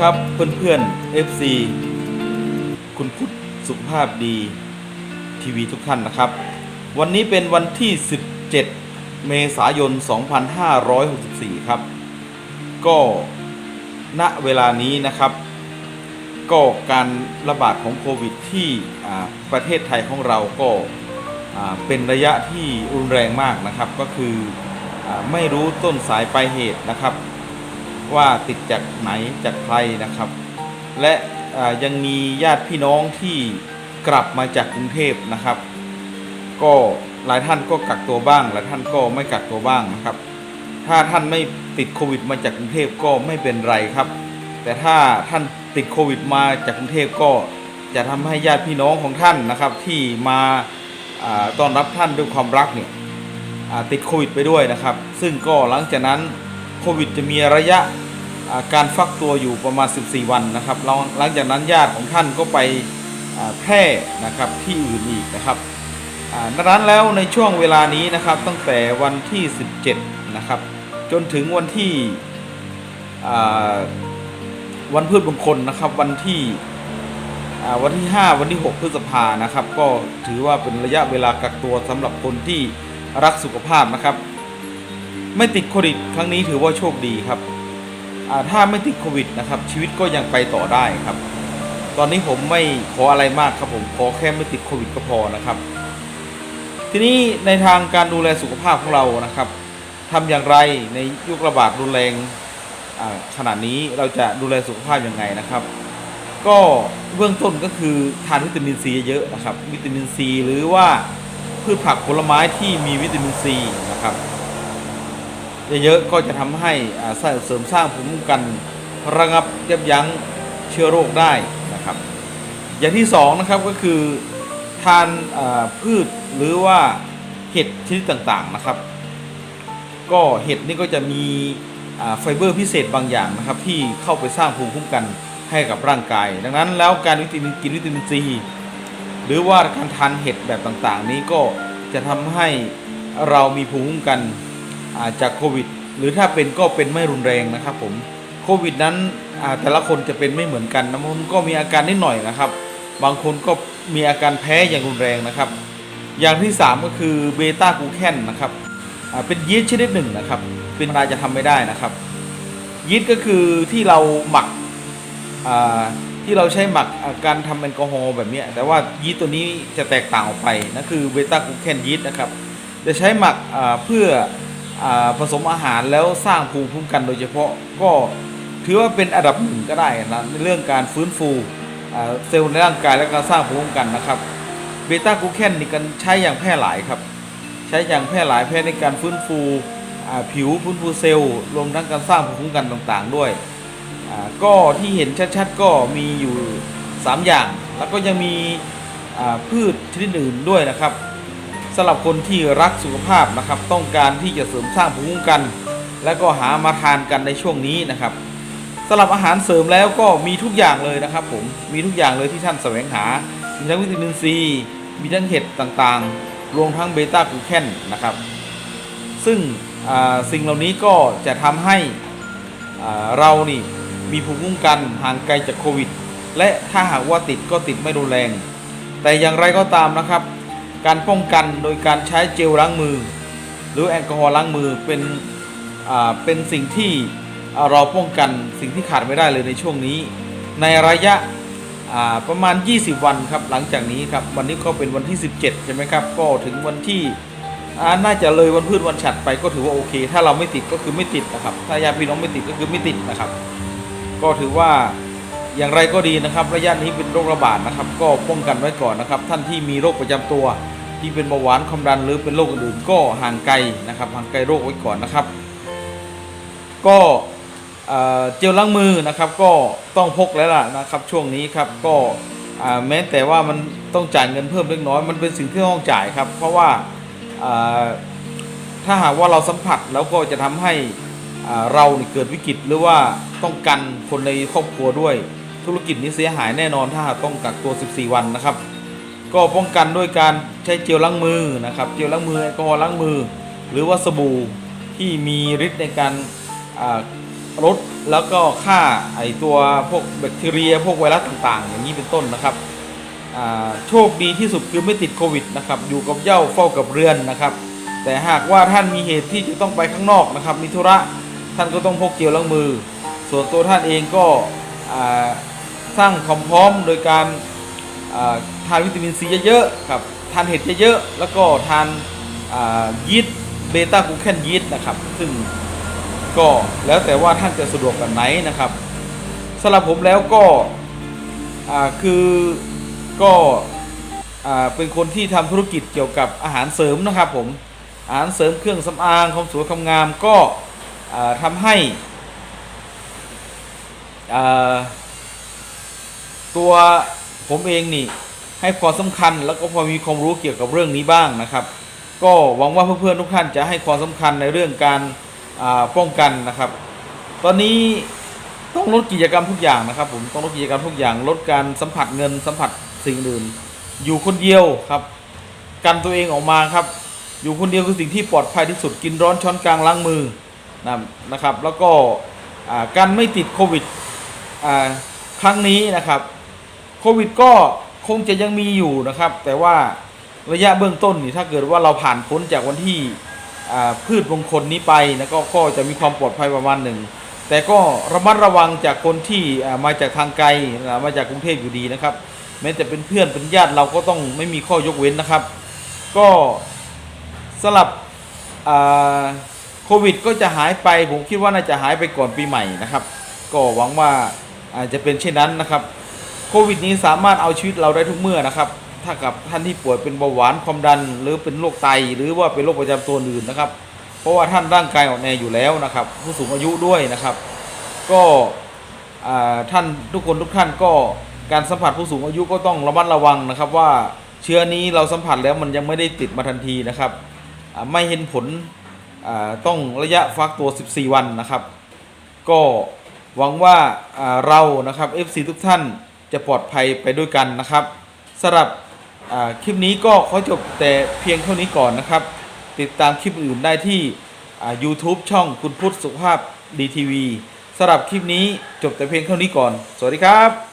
ครับเพื่อนๆ FC คุณพุทธสุขภาพดีทีวีทุกท่านนะครับ วันนี้เป็นวันที่ 17 เมษายน 2564 ครับ ก็ณเวลานี้นะครับ ก็การระบาดของโควิดที่ประเทศไทยของเราก็เป็นระยะที่รุนแรงมากนะครับ ก็คืออไม่รู้ต้นสายปลายเหตุนะครับ ว่าติดจากไหนจากใครนะครับ และยังมีญาติพี่น้องที่กลับมาจากกรุงเทพนะครับ ก็หลายท่านก็กักตัวบ้างหลายท่านก็ไม่กักตัวบ้างนะครับ ถ้าท่านไม่ติดโควิดมาจากกรุงเทพก็ไม่เป็นไรครับ แต่ถ้าท่านติดโควิดมาจากกรุงเทพก็จะทำให้ญาติพี่น้องของท่านนะครับ ที่มาต้อนรับท่านด้วยความรักเนี่ยติดโควิดไปด้วยนะครับ ซึ่งก็หลังจากนั้นโควิดจะมีระยะ การฟักตัวอยู่ประมาณ 14 วันนะครับหลังจากนั้นญาติของท่านก็ไปแพร่นะครับที่อื่นอีกนะครับดังนั้นแล้วในช่วงเวลานี้นะครับตั้งแต่วันที่ 17 นะครับ จนถึงวันที่วันพืชมงคลนะครับวันที่วันที่ 5 วันที่ 6 พฤษภานะครับ ก็ถือว่าเป็นระยะเวลากักตัวสำหรับคนที่รักสุขภาพนะครับ ไม่ติดโควิดครั้งนี้ถือว่าโชคดีครับ ถ้าไม่ติดโควิดนะครับ ชีวิตก็ยังไปต่อได้ครับ ตอนนี้ผมไม่ขออะไรมากครับผมขอแค่ไม่ติดโควิดก็พอนะครับ ทีนี้ในทางการดูแลสุขภาพของเรานะครับทำอย่างไรในยุคระบาดรุนแรงขนาดนี้เราจะดูแลสุขภาพยังไงนะครับ ก็เบื้องต้นก็คือทานวิตามินซีเยอะนะครับ วิตามินซีหรือว่าพืชผักผลไม้ที่มีวิตามินซีนะครับ เยอะๆก็จะทำให้เสริมสร้างภูมิคุ้มกันระงับยับยั้งเชื้อโรคได้นะครับ อย่างที่สองนะครับก็คือทานพืชหรือว่าเห็ดชนิดต่างๆนะครับ ก็เห็ดนี่ก็จะมีไฟเบอร์พิเศษบางอย่างนะครับ ที่เข้าไปสร้างภูมิคุ้มกันให้กับร่างกาย ดังนั้นแล้วการวิตามินกินวิตามินซีหรือว่าการทานเห็ดแบบต่างๆ นี้ก็จะทำให้เรามีภูมิคุ้มกัน จากโควิด หรือถ้าเป็นก็เป็นไม่รุนแรงนะครับผมโควิดนั้นแต่ละคนจะเป็นไม่เหมือนกันนะมันก็มีอาการนิดหน่อยนะครับ บางคนก็มีอาการแพ้อย่างรุนแรงนะครับ อย่างที่ 3 ก็คือเบต้ากูแคนนะครับเป็นยีสต์ชนิดหนึ่งนะครับ เป็นธรรมดาจะทำไม่ได้นะครับยีสต์ก็คือที่เราหมักที่เราใช้หมักการทำแอลกอฮอล์แบบนี้แต่ว่ายีสต์ตัวนี้จะแตกต่างออกไปนั่นคือเบต้ากูแคนยีสต์นะครับ จะใช้หมักเพื่อ ผสมอาหารแล้วสร้างภูมิคุ้มกันโดยเฉพาะก็ถือว่าเป็นอันดับหนึ่งก็ได้นะในเรื่องการฟื้นฟูเซลล์ในร่างกายและการสร้างภูมิคุ้มกันนะครับเบต้ากูแคนนี่กันใช้อย่างแพร่หลายครับ ใช้อย่างแพร่หลายแพร่ในการฟื้นฟูผิวฟื้นฟูเซลล์รวมทั้งการสร้างภูมิคุ้มกันต่างๆด้วยก็ที่เห็นชัดๆก็มีอยู่ 3 อย่าง แล้วก็ยังมีพืชชนิดอื่นด้วยนะครับ สำหรับคนที่รักสุขภาพนะครับ ต้องการที่จะเสริมสร้างภูมิคุ้มกัน แล้วก็หามาทานกันในช่วงนี้นะครับสำหรับอาหารเสริมแล้วก็มีทุกอย่างเลยนะครับผมมีทุกอย่างเลยที่ท่านแสวงหา มีทั้งวิตามินซีมีทั้งเห็ดต่างๆ รวมทั้งเบต้ากลูแคนนะครับ ซึ่งสิ่งเหล่านี้ก็จะทำให้เรานี่มีภูมิคุ้มกันห่างไกลจากโควิด และถ้าหากว่าติดก็ติดไม่รุนแรง แต่อย่างไรก็ตามนะครับ การป้องกันโดยการใช้เจลล้างมือ หรือแอลกอฮอล์ล้างมือเป็นอ่าเป็นสิ่งที่เราป้องกันสิ่งที่ขาดไม่ได้เลยในช่วงนี้ ในระยะอ่าประมาณ 20 วันครับหลังจากนี้ครับวันนี้ก็เป็นวันที่ 17 ใช่ไหมครับ ก็ถึงวันที่อ่าน่าจะเลยวันพืชวันฉัดไปก็ถือว่าโอเค ถ้าเราไม่ติดก็คือไม่ติดนะครับ ถ้าญาติพี่น้องไม่ติดก็คือไม่ติดนะครับ ก็ถือว่าอย่างไรก็ดีนะครับ ระยะนี้เป็นโรคระบาดนะครับ ก็ป้องกันไว้ก่อนนะครับ ท่านที่มีโรคประจำตัว ที่เป็นเบาหวานความดันหรือเป็นโรคอื่นๆก็ห่างไกลนะครับห่างไกลโรคไว้ก่อนนะครับ ก็เจลล้างมือนะครับ ก็ต้องพกแล้วล่ะนะครับ ช่วงนี้ครับก็แม้แต่ว่ามันต้องจ่ายเงินเพิ่มเล็กน้อยมันเป็นสิ่งที่ต้องจ่ายครับ เพราะว่าถ้าหากว่าเราสัมผัสแล้วก็จะทำให้เราเกิดวิกฤตหรือว่าต้องกันคนในครอบครัวด้วยธุรกิจนี้เสียหายแน่นอนถ้าหากต้องกักตัว 14 วันนะครับ ก็ป้องกันด้วยการใช้เจลล้างมือนะครับ เจลล้างมือแอลกอฮอล์ล้างมือ หรือว่าสบู่ที่มีฤทธิ์ในการลดแล้วก็ฆ่าไอตัวพวกแบคทีเรีย พวกไวรัสต่างๆ อย่างนี้เป็นต้นนะครับโชคดีที่สุดคือไม่ติดโควิดนะครับอยู่กับเย้าเฝ้ากับเรือนนะครับ แต่หากว่าท่านมีเหตุที่จะต้องไปข้างนอกนะครับ มีธุระท่านก็ต้องพกเจลล้างมือ ส่วนตัวท่านเองก็สร้างความพร้อมโดยการ ทานวิตามินซีเยอะๆครับทานเห็ดเยอะๆแล้วก็ทานยีสต์เบต้ากูแคนยีสต์นะครับ ซึ่งก็แล้วแต่ว่าท่านจะสะดวกแบบไหนนะครับสำหรับผมแล้วก็คือก็อ่าเป็นคนที่ทำธุรกิจเกี่ยวกับอาหารเสริมนะครับผมอาหารเสริมเครื่องสำอางความสวยความงามก็อ่าทำให้ตัว ผมเองนี่ให้ความสำคัญแล้วก็พอมีความรู้เกี่ยวกับเรื่องนี้บ้างนะครับ ก็หวังว่าเพื่อนๆทุกท่านจะให้ความสำคัญในเรื่องการป้องกันนะครับ ตอนนี้ต้องลดกิจกรรมทุกอย่างนะครับ ผมต้องลดกิจกรรมทุกอย่างลดการสัมผัสเงินสัมผัสสิ่งอื่น อยู่คนเดียวครับกันตัวเองออกมาครับ อยู่คนเดียวคือสิ่งที่ปลอดภัยที่สุดกินร้อนช้อนกลางล้างมือนะนะครับ แล้วก็การไม่ติดโควิดครั้งนี้นะครับ โควิดก็คงจะยังมีอยู่นะครับ แต่ว่าระยะเบื้องต้นนี่ถ้าเกิดว่าเราผ่านพ้นจากวันที่พืชมงคลนี้ไปนะก็ก็จะมีความปลอดภัยประมาณหนึ่ง แต่ก็ระมัดระวังจากคนที่มาจากทางไกลมาจากกรุงเทพอยู่ดีนะครับ แม้แต่เป็นเพื่อนเป็นญาติเราก็ต้องไม่มีข้อยกเว้นนะครับ ก็สลับโควิดก็จะหายไป ผมคิดว่าน่าจะหายไปก่อนปีใหม่นะครับ ก็หวังว่าอาจจะเป็นเช่นนั้นนะครับ โควิดนี้สามารถเอาชีวิตเราได้ทุกเมื่อนะครับ ถ้ากับท่านที่ป่วยเป็นเบาหวานความดัน หรือเป็นโรคไต หรือว่าเป็นโรคประจำตัวอื่นนะครับ เพราะว่าท่านร่างกายอ่อนแออยู่แล้วนะครับ ผู้สูงอายุด้วยนะครับ ก็ท่านทุกคนทุกท่านก็การสัมผัสผู้สูงอายุก็ต้องระมัดระวังนะครับ ว่าเชื้อนี้เราสัมผัสแล้วมันยังไม่ได้ติดมาทันทีนะครับ ไม่เห็นผลต้องระยะฟักตัว 14 วันนะครับ ก็หวังว่าเรานะครับ FC ทุกท่าน จะปลอดภัยไปด้วยกันนะครับสำหรับคลิปนี้ก็ขอจบแต่เพียงเท่านี้ก่อนนะครับ ติดตามคลิปอื่นได้ที่ YouTube ช่องคุณพุทธสุขภาพดีทีวีสำหรับคลิปนี้จบแต่เพียงเท่านี้ก่อน สวัสดีครับ